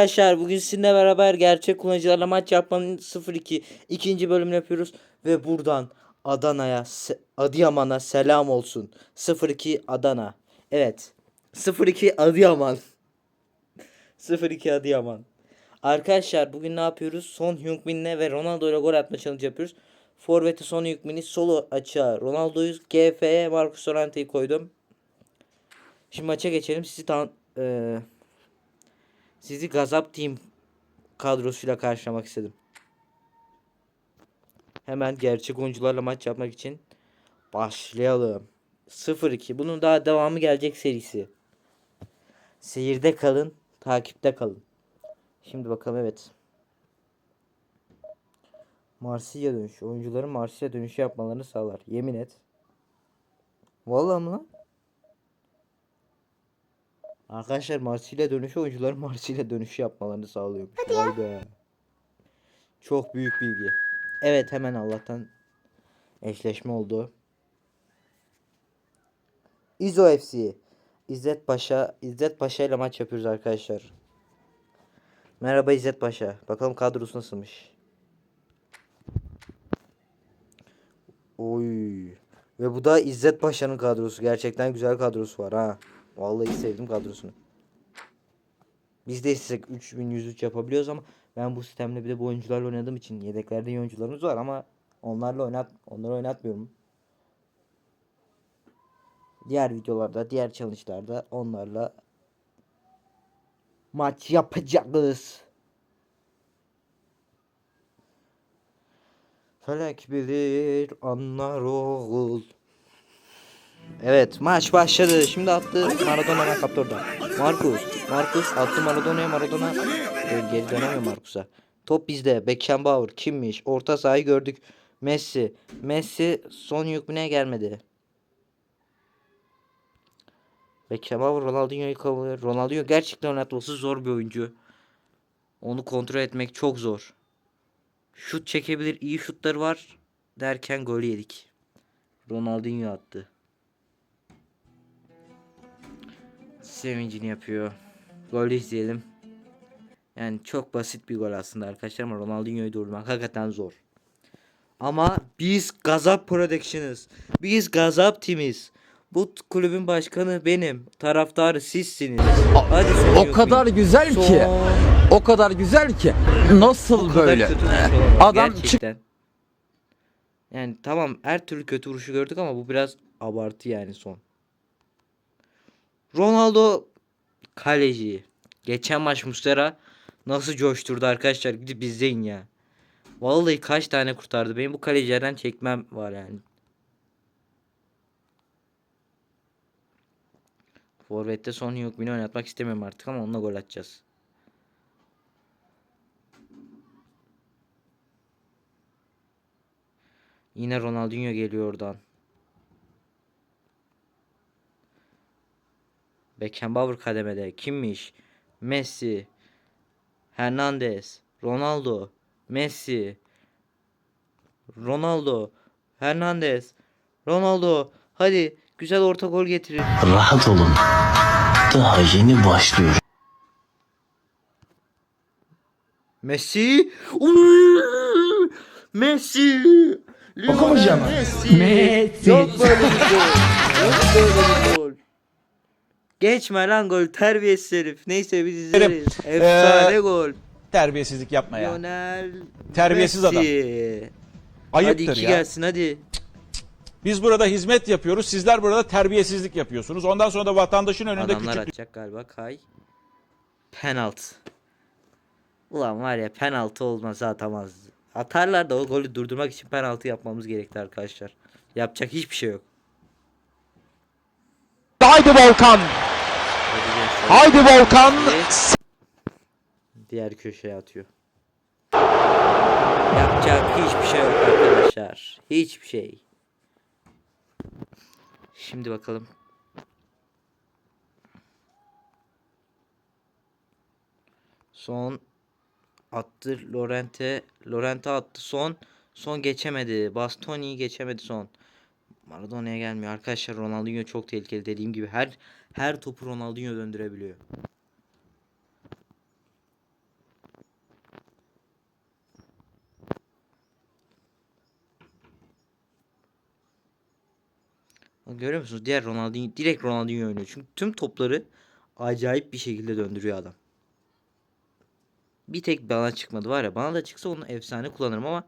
arkadaşlar bugün sizinle beraber gerçek kullanıcılarla maç yapmanın 02 ikinci bölümünü yapıyoruz ve buradan Adana'ya Adıyaman'a selam olsun 02 Adana evet 02 Adıyaman 02 Adıyaman Arkadaşlar bugün ne yapıyoruz? Son Heung-min'le ve Ronaldo ile gol atma challenge yapıyoruz. Forvet'e Son Heung-min'i solo açığa Ronaldo'yu GF'ye Marcus Llorente'yi koydum. Şimdi maça geçelim. Sizi tan eee sizi Gazap Team kadrosuyla karşılamak istedim. Hemen gerçek oyuncularla maç yapmak için başlayalım. 0-2. Bunun daha devamı gelecek serisi. Seyirde kalın, takipte kalın. Şimdi bakalım evet. Marsilya dönüşü. Oyuncuların Marsilya dönüşü yapmalarını sağlar. Yemin et. Vallahi mı lan? Arkadaşlar Marsilya dönüşü oyuncuların Marsilya dönüşü yapmalarını sağlıyormuş. Vay be. Çok büyük bilgi. Evet hemen Allah'tan eşleşme oldu. İzo FC. İzzet Paşa, İzzet Paşa ile maç yapıyoruz arkadaşlar. Merhaba İzzet Paşa. Bakalım kadrosu nasılmış. Oy. Ve bu da İzzet Paşa'nın kadrosu. Gerçekten güzel kadrosu var ha. Vallahi sevdim kadrosunu. Biz de istesek 3103 yapabiliyoruz ama ben bu sistemle bir de bu oyuncularla oynadığım için yedeklerde iyi oyuncularımız var ama onlarla oynat onları oynatmıyorum. Diğer videolarda, diğer challenge'larda onlarla maç yapacağız. Felek bilir anlar oğul. Evet maç başladı. Şimdi attı Maradona kaptı orada. Marcus. Marcus attı Maradona'ya Maradona. Ee, geri dönemiyor Marcus'a. Top bizde. Beckenbauer kimmiş? Orta sahayı gördük. Messi. Messi son yükmüne gelmedi. Beckenbauer Ronaldinho'yu kovalıyor. Ronaldinho gerçekten oynatması zor bir oyuncu. Onu kontrol etmek çok zor. Şut çekebilir. iyi şutları var. Derken gol yedik. Ronaldinho attı. Sevincini yapıyor. Golü izleyelim. Yani çok basit bir gol aslında arkadaşlar ama Ronaldinho'yu durdurmak hakikaten zor. Ama biz Gazap Production'ız. Biz Gazap Team'iz. Bu kulübün başkanı benim. Taraftarı sizsiniz. Hadi O yok kadar bir. güzel ki. Son- O kadar güzel ki. Nasıl böyle? Adam çık gerçekten. Yani tamam her türlü kötü vuruşu gördük ama bu biraz abartı yani son. Ronaldo kaleci. Geçen maç Mustera nasıl coşturdu arkadaşlar gidip izleyin ya. Vallahi kaç tane kurtardı. Benim bu kalecilerden çekmem var yani. Forvet'te son yok beni oynatmak istemiyorum artık ama onunla gol atacağız. Yine Ronaldinho geliyor oradan. Beckenbauer kademede. Kimmiş? Messi. Hernandez. Ronaldo. Messi. Ronaldo. Hernandez. Ronaldo. Hadi güzel orta gol getirin. Rahat olun. Daha yeni başlıyor. Messi. Uy! Messi. Okumayacağım. Messi. Messi. Yok böyle bir gol. Yok böyle bir gol. Geçme lan gol terbiyesiz herif. Neyse biz izleriz. Efsane gol. Terbiyesizlik yapma ya. Lionel Terbiyesiz adam. Messi. Hadi Ayıptır iki ya. gelsin hadi. Biz burada hizmet yapıyoruz. Sizler burada terbiyesizlik yapıyorsunuz. Ondan sonra da vatandaşın önünde Adamlar küçük atacak galiba kay. Penaltı. Ulan var ya penaltı olmasa atamazdı. Atarlar da o golü durdurmak için penaltı yapmamız gerekti arkadaşlar. Yapacak hiçbir şey yok. Haydi Volkan. Haydi Volkan. Diğer köşeye atıyor. Yapacak hiçbir şey yok arkadaşlar. Hiçbir şey. Şimdi bakalım. Son attı Lorente. Lorente attı son. Son geçemedi. Bastoni geçemedi son. Maradona'ya gelmiyor. Arkadaşlar Ronaldinho çok tehlikeli dediğim gibi her her topu Ronaldinho döndürebiliyor. Görüyor musunuz? Diğer Ronaldinho direkt Ronaldinho oynuyor. Çünkü tüm topları acayip bir şekilde döndürüyor adam. Bir tek bana çıkmadı var ya. Bana da çıksa onu efsane kullanırım ama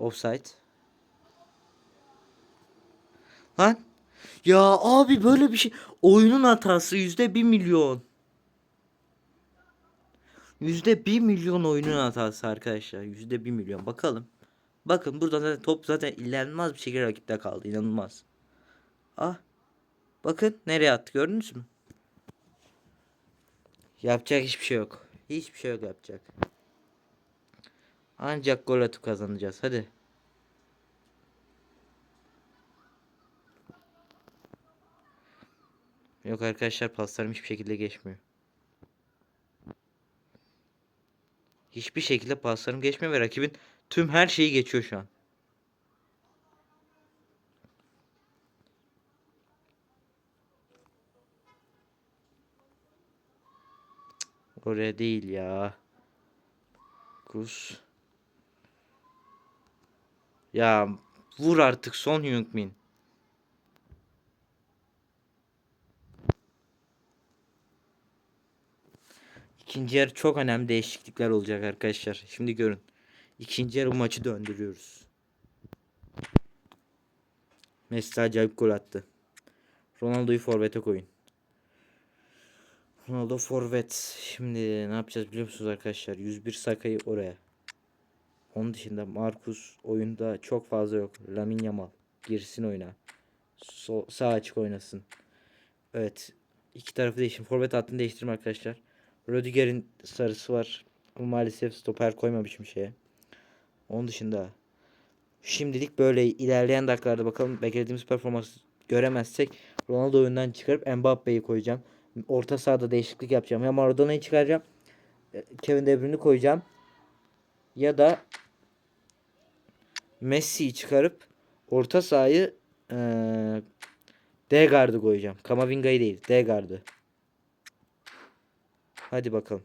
Offside. Lan. Ya abi böyle bir şey. Oyunun hatası yüzde bir milyon. Yüzde bir milyon oyunun hatası arkadaşlar. Yüzde bir milyon. Bakalım. Bakın burada zaten top zaten ilerlemez bir şekilde rakipte kaldı. İnanılmaz. Ah. Bakın nereye attı gördünüz mü? Yapacak hiçbir şey yok. Hiçbir şey yok yapacak. Ancak gol atıp kazanacağız. Hadi. Yok arkadaşlar paslarım hiçbir şekilde geçmiyor. Hiçbir şekilde paslarım geçmiyor ve rakibin tüm her şeyi geçiyor şu an. Oraya değil ya. Kus. Ya vur artık Son Heung-min. İkinci yarı çok önemli değişiklikler olacak arkadaşlar. Şimdi görün. İkinci yarı maçı döndürüyoruz. Messi acayip gol attı. Ronaldo'yu forvete koyun. Ronaldo forvet. Şimdi ne yapacağız biliyor musunuz arkadaşlar? 101 Saka'yı oraya. Onun dışında Marcus oyunda çok fazla yok. Lamine Yamal girsin oyuna. Sol, sağ açık oynasın. Evet. İki tarafı değişim. Forvet hattını değiştirdim arkadaşlar. Rödiger'in sarısı var. Ama maalesef stoper koymamışım şeye. Onun dışında şimdilik böyle ilerleyen dakikalarda bakalım beklediğimiz performans göremezsek Ronaldo oyundan çıkarıp Mbappe'yi koyacağım. Orta sahada değişiklik yapacağım. Ya Maradona'yı çıkaracağım. Kevin De Bruyne'i koyacağım. Ya da Messi'yi çıkarıp orta sahayı eee Degardı koyacağım. Kamavinga'yı değil. Degardı. Hadi bakalım.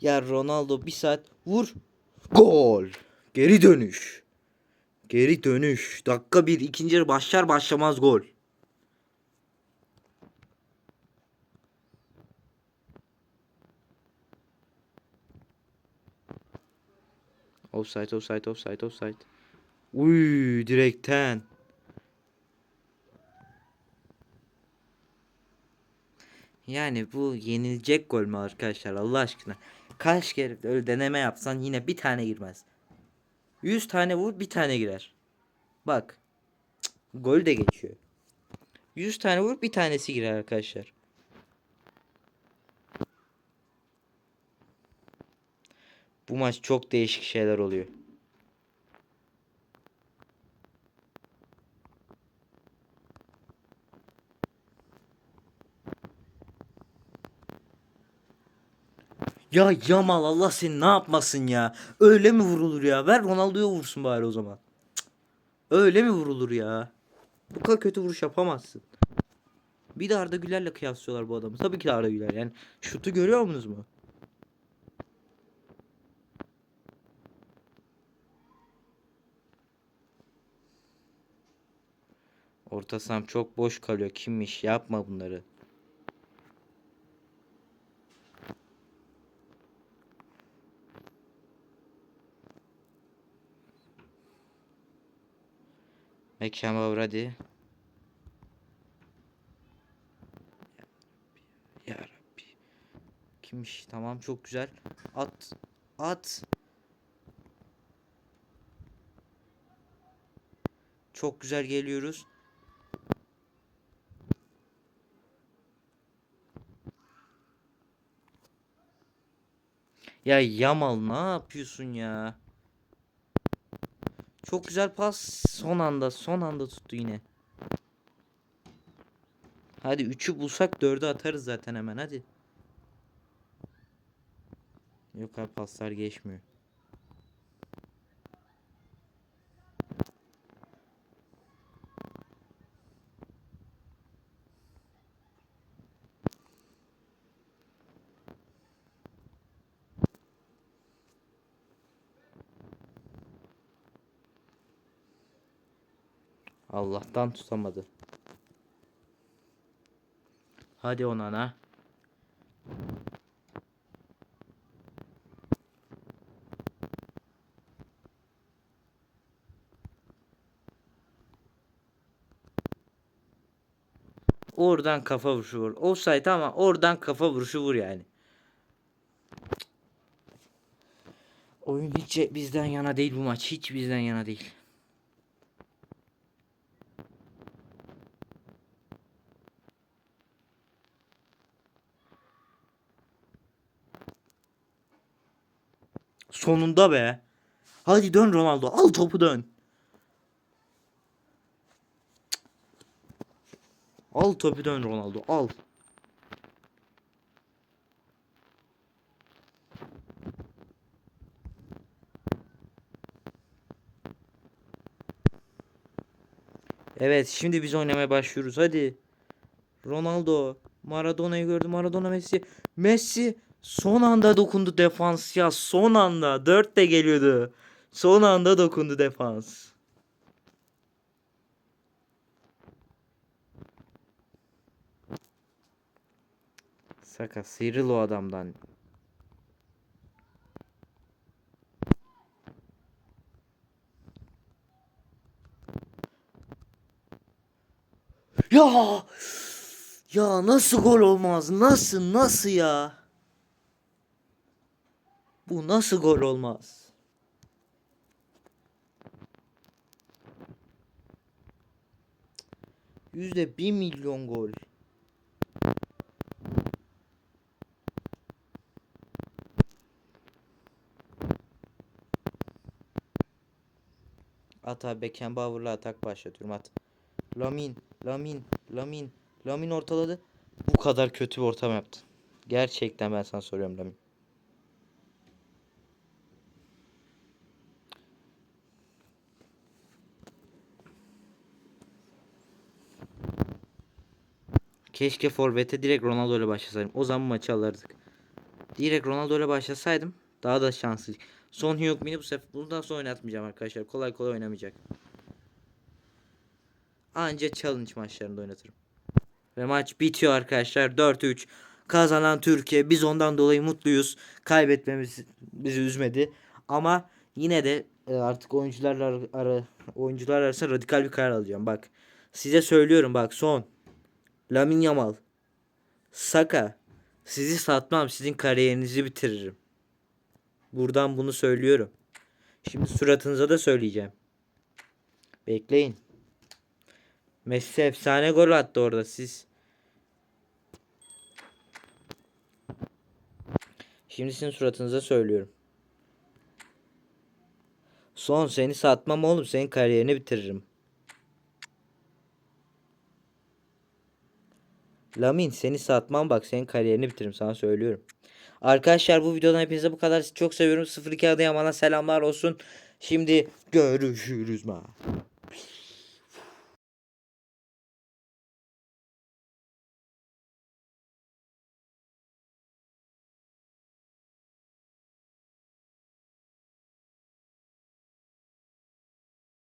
Ya Ronaldo bir saat vur. Gol. Geri dönüş. Geri dönüş. Dakika bir ikinci yarı başlar başlamaz gol. Offside, offside, offside, offside. Uy, direkten. Yani bu yenilecek gol mü arkadaşlar Allah aşkına? Kaç kere öyle deneme yapsan yine bir tane girmez. 100 tane vur bir tane girer. Bak. Gol de geçiyor. 100 tane vur bir tanesi girer arkadaşlar. Bu maç çok değişik şeyler oluyor. Ya Yamal Allah seni ne yapmasın ya. Öyle mi vurulur ya? Ver Ronaldo'ya vursun bari o zaman. Cık. Öyle mi vurulur ya? Bu kadar kötü vuruş yapamazsın. Bir de Arda Güler'le kıyaslıyorlar bu adamı. Tabii ki Arda Güler. Yani şutu görüyor musunuz mu? Orta saham çok boş kalıyor. Kimmiş? Yapma bunları. Mekşamba hadi. Ya Rabbi. Kimmiş? Tamam çok güzel. At. At. Çok güzel geliyoruz. Ya Yamal ne yapıyorsun ya? Çok güzel pas. Son anda son anda tuttu yine. Hadi 3'ü bulsak 4'ü atarız zaten hemen hadi. Yok abi paslar geçmiyor. Allah'tan tutamadı. Hadi Onana. Oradan kafa vuruşu vur. Offside ama oradan kafa vuruşu vur yani. Oyun hiç bizden yana değil bu maç. Hiç bizden yana değil. Sonunda be. Hadi dön Ronaldo. Al topu dön. Al topu dön Ronaldo. Al. Evet şimdi biz oynamaya başlıyoruz. Hadi. Ronaldo. Maradona'yı gördü. Maradona Messi. Messi son anda dokundu defans ya. Son anda. 4 de geliyordu. Son anda dokundu defans. Saka sıyrıl o adamdan. Ya! Ya nasıl gol olmaz? Nasıl? Nasıl ya? Bu nasıl gol olmaz? Yüzde bir milyon gol. At abi Beckenbauer'la atak başlatıyorum at. Lamin, Lamin, Lamin, Lamin ortaladı. Bu kadar kötü bir ortam yaptın. Gerçekten ben sana soruyorum Lamin. Keşke Forvet'e direkt Ronaldo ile başlasaydım. O zaman maçı alırdık. Direkt Ronaldo ile başlasaydım daha da şanslıydık. Son Hyuk Min'i bu sefer bundan sonra oynatmayacağım arkadaşlar. Kolay kolay oynamayacak. Anca challenge maçlarında oynatırım. Ve maç bitiyor arkadaşlar. 4-3. Kazanan Türkiye. Biz ondan dolayı mutluyuz. Kaybetmemiz bizi üzmedi. Ama yine de e, artık oyuncularla ara- oyuncular arasında radikal bir karar alacağım. Bak size söylüyorum bak son. Lamin Yamal. Saka. Sizi satmam. Sizin kariyerinizi bitiririm. Buradan bunu söylüyorum. Şimdi suratınıza da söyleyeceğim. Bekleyin. Messi efsane gol attı orada siz. Şimdi sizin suratınıza söylüyorum. Son seni satmam oğlum. Senin kariyerini bitiririm. Lamin seni satmam bak senin kariyerini bitiririm sana söylüyorum. Arkadaşlar bu videodan hepinize bu kadar. Çok seviyorum. 02 Adıyaman'a selamlar olsun. Şimdi görüşürüz ma.